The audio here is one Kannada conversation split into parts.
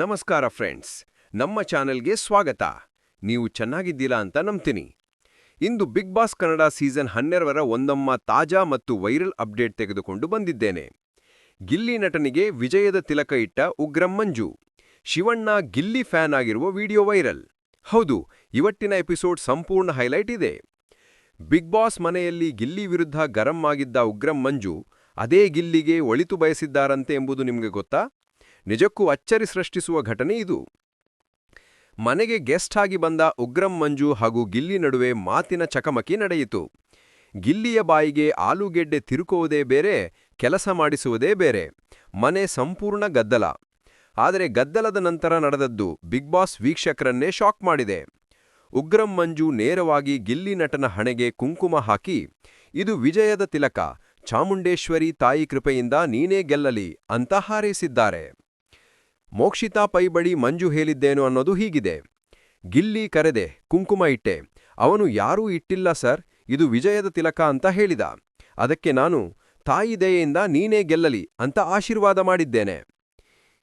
ನಮಸ್ಕಾರ ಫ್ರೆಂಡ್ಸ್, ನಮ್ಮ ಚಾನೆಲ್ಗೆ ಸ್ವಾಗತ. ನೀವು ಚೆನ್ನಾಗಿದ್ದೀರಾ ಅಂತ ನಂಬ್ತೀನಿ. ಇಂದು ಬಿಗ್ ಬಾಸ್ ಕನ್ನಡ ಸೀಸನ್ ಹನ್ನೆರಡರ ಒಂದಮ್ಮ ತಾಜಾ ಮತ್ತು ವೈರಲ್ ಅಪ್ಡೇಟ್ ತೆಗೆದುಕೊಂಡು ಬಂದಿದ್ದೇನೆ. ಗಿಲ್ಲಿ ನಟನಿಗೆ ವಿಜಯದ ತಿಲಕ ಇಟ್ಟ ಉಗ್ರಂ ಮಂಜು. ಶಿವಣ್ಣ ಗಿಲ್ಲಿ ಫ್ಯಾನ್ ಆಗಿರುವ ವಿಡಿಯೋ ವೈರಲ್. ಹೌದು, ಇವತ್ತಿನ ಎಪಿಸೋಡ್ ಸಂಪೂರ್ಣ ಹೈಲೈಟ್ ಇದೆ. ಬಿಗ್ ಬಾಸ್ ಮನೆಯಲ್ಲಿ ಗಿಲ್ಲಿ ವಿರುದ್ಧ ಗರಂ ಆಗಿದ್ದ ಉಗ್ರಂ ಮಂಜು, ಅದೇ ಗಿಲ್ಲಿಗೆ ಒಳಿತು ಬಯಸಿದ್ದಾರಂತೆ ಎಂಬುದು ನಿಮಗೆ ಗೊತ್ತಾ? ನಿಜಕ್ಕೂ ಅಚ್ಚರಿ ಸೃಷ್ಟಿಸುವ ಘಟನೆ ಇದು. ಮನೆಗೆ ಗೆಸ್ಟ್ ಆಗಿ ಬಂದ ಉಗ್ರಂ ಮಂಜು ಹಾಗೂ ಗಿಲ್ಲಿ ನಡುವೆ ಮಾತಿನ ಚಕಮಕಿ ನಡೆಯಿತು. ಗಿಲ್ಲಿಯ ಬಾಯಿಗೆ ಆಲೂಗೆಡ್ಡೆ ತಿರುಕುವುದೇ ಬೇರೆ, ಕೆಲಸ ಮಾಡಿಸುವುದೇ ಬೇರೆ. ಮನೆ ಸಂಪೂರ್ಣ ಗದ್ದಲ. ಆದರೆ ಗದ್ದಲದ ನಂತರ ನಡೆದದ್ದು ಬಿಗ್ ಬಾಸ್ ವೀಕ್ಷಕರನ್ನೇ ಶಾಕ್ ಮಾಡಿದೆ. ಉಗ್ರಂ ಮಂಜು ನೇರವಾಗಿ ಗಿಲ್ಲಿ ನಟನ ಹಣೆಗೆ ಕುಂಕುಮ ಹಾಕಿ, ಇದು ವಿಜಯದ ತಿಲಕ, ಚಾಮುಂಡೇಶ್ವರಿ ತಾಯಿ ಕೃಪೆಯಿಂದ ನೀನೇ ಗೆಲ್ಲಲಿ ಅಂತ ಹಾರೈಸಿದ್ದಾರೆ. ಮೋಕ್ಷಿತಾ ಪೈ ಬಳಿ ಮಂಜು ಹೇಳಿದ್ದೇನು ಅನ್ನೋದು ಹೀಗಿದೆ. ಗಿಲ್ಲಿ ಕರೆದೆ, ಕುಂಕುಮ ಇಟ್ಟೆ. ಅವನು ಯಾರೂ ಇಟ್ಟಿಲ್ಲ ಸರ್, ಇದು ವಿಜಯದ ತಿಲಕ ಅಂತ ಹೇಳಿದ. ಅದಕ್ಕೆ ನಾನು, ತಾಯಿ ದಯೆಯಿಂದ ನೀನೇ ಗೆಲ್ಲಲಿ ಅಂತ ಆಶೀರ್ವಾದ ಮಾಡಿದ್ದೇನೆ.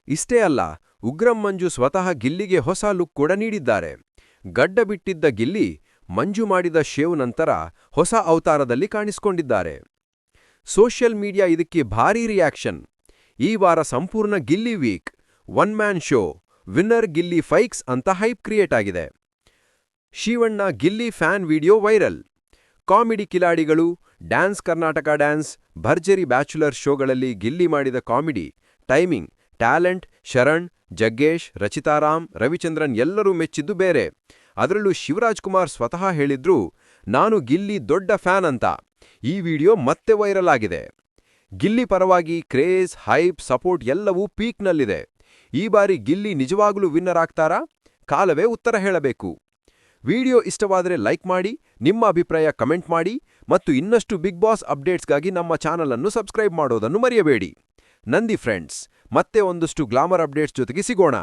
ಇಷ್ಟೇ ಅಲ್ಲ, ಉಗ್ರಂ ಮಂಜು ಸ್ವತಃ ಗಿಲ್ಲಿಗೆ ಹೊಸ ಲುಕ್ ಕೂಡ ನೀಡಿದ್ದಾರೆ. ಗಡ್ಡ ಬಿಟ್ಟಿದ್ದ ಗಿಲ್ಲಿ, ಮಂಜು ಮಾಡಿದ ಶೇವ್ ನಂತರ ಹೊಸ ಅವತಾರದಲ್ಲಿ ಕಾಣಿಸಿಕೊಂಡಿದ್ದಾರೆ. ಸೋಷಿಯಲ್ ಮೀಡಿಯಾ ಇದಕ್ಕೆ ಭಾರೀ ರಿಯಾಕ್ಷನ್. ಈ ವಾರ ಸಂಪೂರ್ಣ Gilli week. One man show, winner Gilli fix ಅಂತ ಹೈಪ್ ಕ್ರಿಯೇಟ್ ಆಗಿದೆ. Shivanna Gilli fan video viral. Comedy Khiladigalu, dance Karnataka dance, Bharjari bachelor ಶೋಗಳಲ್ಲಿ Gilli ಮಾಡಿದ comedy, timing, talent, Sharan, Jaggesh Rachitaram Ravichandran ಎಲ್ಲರೂ ಮೆಚ್ಚಿದ್ದು ಬೇರೆ. ಅದರಲ್ಲೂ ಶಿವರಾಜ್ ಕುಮಾರ್ ಸ್ವತಃ ಹೇಳಿದ್ರು, ನಾನು ಗಿಲ್ಲಿ ದೊಡ್ಡ ಫ್ಯಾನ್ ಅಂತ. ಈ ವಿಡಿಯೋ ಮತ್ತೆ ವೈರಲ್ ಆಗಿದೆ. ಗಿಲ್ಲಿ ಪರವಾಗಿ ಕ್ರೇಜ್, ಹೈಪ್, ಸಪೋರ್ಟ್ ಎಲ್ಲವೂ ಪೀಕ್ನಲ್ಲಿದೆ. ಈ ಬಾರಿ ಗಿಲ್ಲಿ ನಿಜವಾಗಲೂ ವಿನ್ನರ್ ಆಗ್ತಾರಾ? ಕಾಲವೇ ಉತ್ತರ ಹೇಳಬೇಕು. ವಿಡಿಯೋ ಇಷ್ಟವಾದರೆ ಲೈಕ್ ಮಾಡಿ, ನಿಮ್ಮ ಅಭಿಪ್ರಾಯ ಕಮೆಂಟ್ ಮಾಡಿ ಮತ್ತು ಇನ್ನಷ್ಟು ಬಿಗ್ ಬಾಸ್ ಅಪ್ಡೇಟ್ಸ್ಗಾಗಿ ನಮ್ಮ ಚಾನಲನ್ನು ಸಬ್ಸ್ಕ್ರೈಬ್ ಮಾಡೋದನ್ನು ಮರೆಯಬೇಡಿ. ನಂದಿ ಫ್ರೆಂಡ್ಸ್, ಮತ್ತೆ ಒಂದಷ್ಟು ಗ್ಲಾಮರ್ ಅಪ್ಡೇಟ್ಸ್ ಜೊತೆಗೆ ಸಿಗೋಣ.